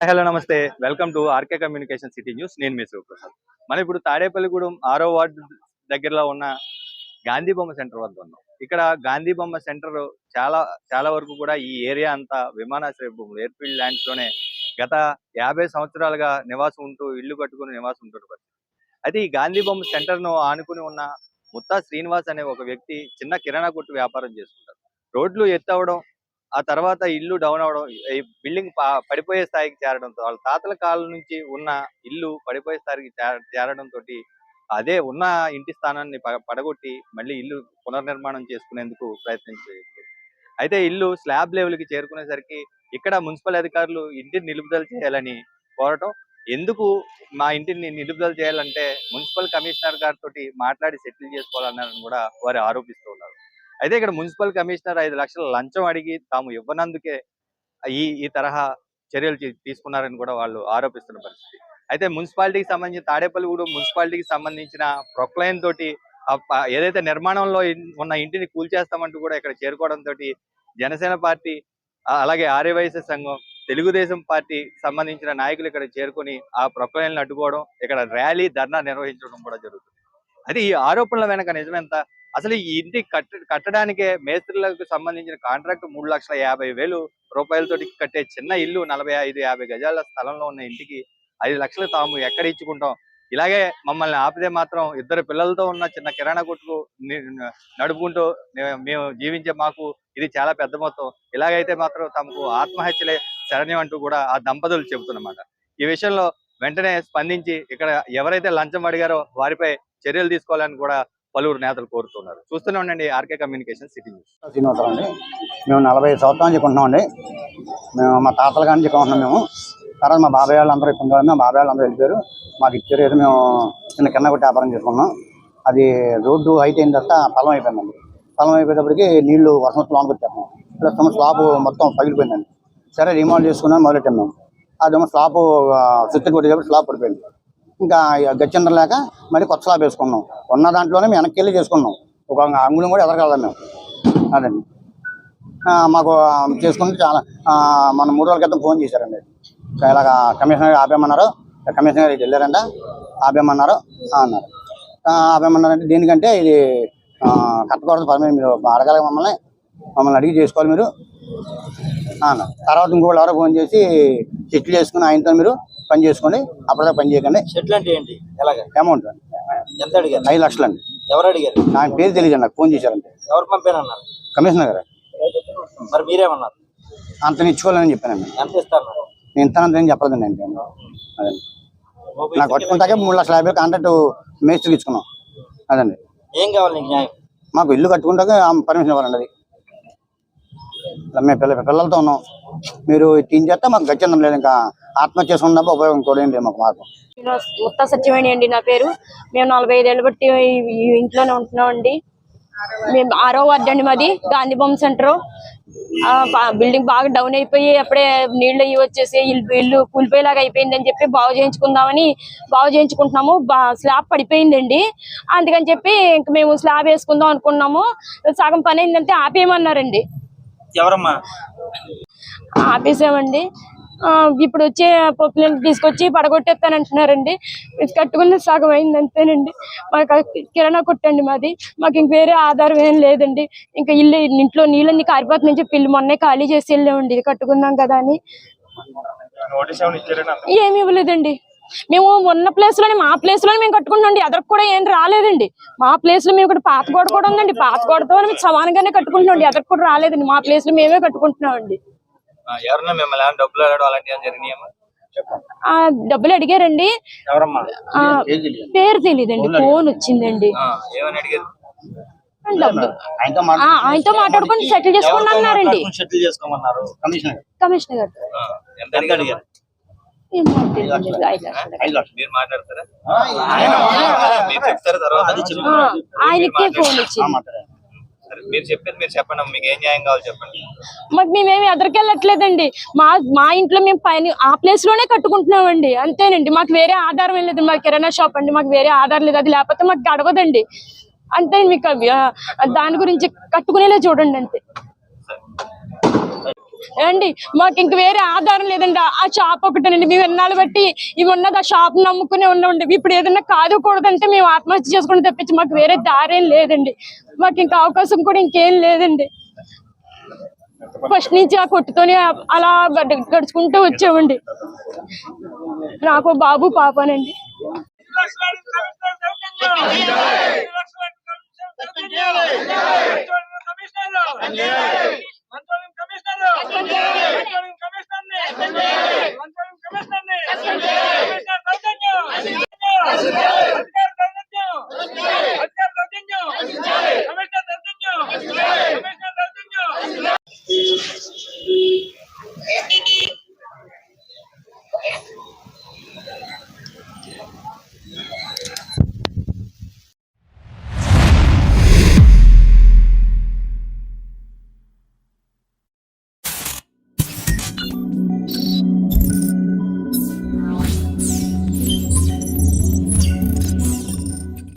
Hello నమస్తే. Welcome to RK communication city news. నేను మీ శివప్రసాద్. మనం ఇప్పుడు తాడేపల్లిగూడెం ఆరో వార్డు దగ్గరలో ఉన్న గాంధీ బొమ్మ సెంటర్ వద్ద ఉన్నాం. ఇక్కడ గాంధీ బొమ్మ సెంటర్ చాలా చాలా వరకు కూడా ఈ ఏరియా అంతా విమానాశ్రయ భూములు ఎయిర్ఫీల్డ్ ల్యాండ్స్లోనే గత యాభై సంవత్సరాలుగా నివాసం ఉంటూ ఇల్లు కట్టుకుని నివాసం ఉంటున్న అయితే ఈ గాంధీ బొమ్మ సెంటర్ను ఆనుకుని ఉన్న ముత్తా శ్రీనివాస్ అనే ఒక వ్యక్తి చిన్న కిరాణా కొట్టు వ్యాపారం చేసుకుంటారు. రోడ్లు ఎత్తవడం ఆ తర్వాత ఇల్లు డౌన్ అవడం ఈ బిల్డింగ్ పడిపోయే స్థాయికి చేరడంతో వాళ్ళ తాతల కాలం నుంచి ఉన్న ఇల్లు పడిపోయే స్థాయికి చేరడంతో చేరడం తోటి అదే ఉన్న ఇంటి స్థానాన్ని పడగొట్టి మళ్ళీ ఇల్లు పునర్నిర్మాణం చేసుకునేందుకు ప్రయత్నించింది. అయితే ఇల్లు స్లాబ్ లెవెల్కి చేరుకునేసరికి ఇక్కడ మున్సిపల్ అధికారులు ఇంటిని నిలుపుదల చేయాలని కోరటం ఎందుకు మా ఇంటిని నిలుపుదల చేయాలంటే మున్సిపల్ కమిషనర్ గారితో మాట్లాడి సెటిల్ చేసుకోవాలన్నారని కూడా వారు ఆరోపిస్తూ ఉన్నారు. అయితే ఇక్కడ మున్సిపల్ కమిషనర్ ఐదు లక్షల లంచం అడిగి తాము ఇవ్వనందుకే ఈ ఈ తరహా చర్యలు తీసుకున్నారని కూడా వాళ్ళు ఆరోపిస్తున్న పరిస్థితి. అయితే మున్సిపాలిటీకి సంబంధించి తాడేపల్లిగూడెం మున్సిపాలిటీకి సంబంధించిన ప్రొక్లైన్ తోటి ఆ ఏదైతే నిర్మాణంలో ఉన్న ఇంటిని కూల్చేస్తామంటూ కూడా ఇక్కడ చేరుకోవడం తోటి జనసేన పార్టీ అలాగే ఆర్యవైశ్య సంఘం తెలుగుదేశం పార్టీ సంబంధించిన నాయకులు ఇక్కడ చేరుకొని ఆ ప్రొక్లైన్లు అడ్డుకోవడం ఇక్కడ ర్యాలీ ధర్నా నిర్వహించడం కూడా జరుగుతుంది. అయితే ఈ ఆరోపణల వెనక నిజమెంత? అసలు ఈ ఇంటి కట్ట కట్టడానికే మేస్త్రులకు సంబంధించిన కాంట్రాక్ట్ మూడు లక్షల యాభై వేలు రూపాయలతోటి కట్టే చిన్న ఇల్లు నలభై ఐదు యాభై గజాల స్థలంలో ఉన్న ఇంటికి ఐదు లక్షలు తాము ఎక్కడ ఇచ్చుకుంటాం? ఇలాగే మమ్మల్ని ఆపితే మాత్రం ఇద్దరు పిల్లలతో ఉన్న చిన్న కిరాణా కొట్టుకు నడుపుకుంటూ మేము జీవించే మాకు ఇది చాలా పెద్ద మొత్తం. ఇలాగైతే మాత్రం తమకు ఆత్మహత్యలే శరణ్యం అంటూ కూడా ఆ దంపతులు చెబుతున్నమాట. ఈ విషయంలో వెంటనే స్పందించి ఇక్కడ ఎవరైతే లంచం అడిగారో వారిపై చర్యలు తీసుకోవాలని కూడా పలువురు నేతలు కోరుతున్నారు. చూస్తూనే ఉండండి RK communication city news. Srinivasarao అండి. మేము నలభై సంవత్సరాలు నుంచి అండి. మేము మా తాతల కాడి నుంచి కొంటున్నాం మేము. తర్వాత మా బాబాయ్ వాళ్ళు అందరూ ఇప్పుడు మా బాబాయ్ వాళ్ళు అందరూ వెళ్ళిపోయారు. మాకు ఇచ్చారు ఏదో మేము చిన్న కింద కొట్టి వ్యాపారం చేసుకున్నాం. అది రోడ్డు హైట్ అయిన తర్వాత పొలం అయిపోయిందండి. పొలం అయిపోయేటప్పటికి నీళ్ళు వర్షం వచ్చి లోనికి వచ్చేస్తాం ప్రస్తుతం స్లాబ్ మొత్తం పగిలిపోయిందండి. సరే రిమాల్డ్ చేసుకున్నాం మొదలెట్టాం మేము. అదేమో స్లాబ్ స్విచ్ కొట్టేటప్పుడు స్లాబ్ పడిపోయింది. ఇంకా గచ్చిందర లేక మళ్ళీ కొత్త స్లాబ్ వేసుకున్నాం. ఉన్న దాంట్లోనే మేము వెనక్కి వెళ్ళి చేసుకున్నాం. ఒక అంగుళం కూడా ఎదరగలం మేము. అదండి మాకు చేసుకుంటే చాలా మన మూడు రోజుల క్రితం ఫోన్ చేశారండి. ఇలాగ కమిషనర్ ఆపేయమన్నారు. కమిషనర్ గారు ఇటు వెళ్ళారంట. ఆపేయమన్నారు. అన్నారు. ఆ, ఆపేయమన్నారంటే దేనికంటే ఇది కట్టకూడదు పర్మిషన్. మీరు అడగాలి మమ్మల్ని. మమ్మల్ని అడిగి చేసుకోవాలి మీరు. అన్నారు. తర్వాత ఇంకోళ్ళు ఎవరో ఫోన్ చేసి చెట్లు చేసుకుని ఆయనతో మీరు. పని చేసుకోండి అప్పటిదాకా పని చేయకండి. షెట్లు అంటే ఏంటి? ఎలాగ? అమౌంట్ ఎంత అడిగారు? ఐదు లక్షలు అండి ఎవరు అడిగారు? ఆయన పేరు తెలియదు నాకు ఫోన్ చేశారంటే. ఎవరు పంపానన్నారు కమిషనర్ గారు. మరి మీరేమన్నారు? అంత ఇచ్చుకోవాలని చెప్పానండి. ఎంత ఇస్తారు నేను ఇంతనంత ఏం చెప్పలేదండి నేను అదండి. నాకు పట్టుకుంటాకే మూడు లక్షల యాభై కాంట్రాక్ట్ మేస్త్రికి ఇచ్చుకున్నాం. అదండి. ఏం కావాలి నీకు న్యాయం? మాకు ఇల్లు కట్టుకుంటాక పర్మిషన్ ఇవ్వాలండి అది. మేము పిల్ల పిల్లలతో ఉన్నాం. మీరు చేస్తే మాకు గచ్చిందం లేదు ఇంకా. ఆత్మహత్య చేసుకున్న తప్ప ఉపయోగం కూడా మాకు మార్గం. ముత్త సత్యమణి అండి నా పేరు. మేము నలభై ఐదేళ్ళు బట్టి ఇంట్లోనే ఉంటున్నాం అండి మేము ఆరో వార్డు అండి మాది గాంధీ బొమ్మ సెంటర్. బిల్డింగ్ బాగా డౌన్ అయిపోయి అప్పుడే నీళ్ళు అయ్యి వచ్చేసి ఇల్లు ఇల్లు కూలిపోయేలాగా అయిపోయిందని చెప్పి బాగు చేయించుకుందామని బాగు చేయించుకుంటున్నాము. బా- స్లాబ్ పడిపోయిందండి. అందుకని చెప్పి ఇంక మేము స్లాబ్ వేసుకుందాం అనుకున్నాము. సగం పని అయిందంటే ఆపేయమన్నారండి. ఎవరమ్మా? ఆపేసామండి. ఇప్పుడు వచ్చే పప్పులను తీసుకొచ్చి పడగొట్టేస్తానంటున్నారండి ఇది కట్టుకున్న సగం అయింది అంతేనండి. మాకు కిరాణా కొట్టండి మాది. మాకు ఇంక వేరే ఆధారం ఏం లేదండి. ఇంకా ఇల్లు ఇంట్లో నీళ్ళన్ని కారిపోతుందని చెప్పి ఇల్లు మొన్నే ఖాళీ చేసి వెళ్ళామండి. ఇది కట్టుకున్నాం కదా అని. ఏమి ఇవ్వలేదండి. మేము ఉన్న ప్లేస్లోనే మా ప్లేస్లోనే మేము కట్టుకుంటున్నాం ఎదరకు కూడా ఏం రాలేదండి. మా ప్లేస్లో మేము ఇక్కడ పాత గోడ కూడా ఉందండి. పాత గోడతో మేము సమానంగానే కట్టుకుంటున్నాం ఎదరకు కూడా రాలేదండి. మా ప్లేస్లో మేమే కట్టుకుంటున్నామండి ఎవరన్నా మిమ్మల్ని ఏమైనా డబ్బులు అడగడం అలాంటివి ఏమైనా జరిగినాయమ్మా? ఆ డబ్బులు అడిగారండి. ఎవరమ్మా? ఆ, పేరు తెలియదండి. ఫోన్ వచ్చిందండి. ఆ, ఏమని అడిగారు? డబ్బు ఆయనతో ఆ, ఆయనతో మాట్లాడుకొని సెటిల్ చేసుకోండి అన్నారండి. చేసుకోమన్నారు? కమిషనర్ కమిషనర్ గారు. ఆ, ఎంత అడిగారు? ఏమో తెలియదండి, ఐదు లక్షలు. ఐదు లక్షలు. మీరు మాట్లాడతారా? మీరు చెప్తారా తర్వాత. అది ఆ, చెప్తారా? ఆయనకే ఫోన్ వచ్చింది. మీరు చెప్పేది మీరు చెప్పండి మీకు ఏం న్యాయం కావాలి చెప్పండి. మాకు మేమేమి ఎదరికెళ్ళట్లేదండి మా మా ఇంట్లో మేము పైన ఆ ప్లేస్లోనే కట్టుకుంటున్నామండి. అంతేనండి మాకు వేరే ఆధారం ఏం లేదు. మా కిరాణా షాప్ అండి మాకు వేరే ఆధారం లేదు. అది లేకపోతే మాకు గడవదండి. అంతే మీకు దాని గురించి కట్టుకునేలా చూడండి అంతే. ఏమండి? మాకు ఇంక వేరే ఆధారం లేదండి. ఆ షాప్ ఒకటేనండి. మేము ఎన్నాళ్ళు బట్టి ఇవి ఉన్నది ఆ షాప్ నమ్ముకునే ఉండండి ఇప్పుడు ఏదైనా కాదుకూడదంటే మేము ఆత్మహత్య చేసుకుని తప్పించి మాకు వేరే దారేం లేదండి. మాకు ఇంకా అవకాశం కూడా ఇంకేం లేదండి. ఫస్ట్ నుంచి ఆ కొట్టుతోనే అలా గడుచుకుంటూ వచ్చామండి. నాకు బాబు పాపనండి. కమిషనర్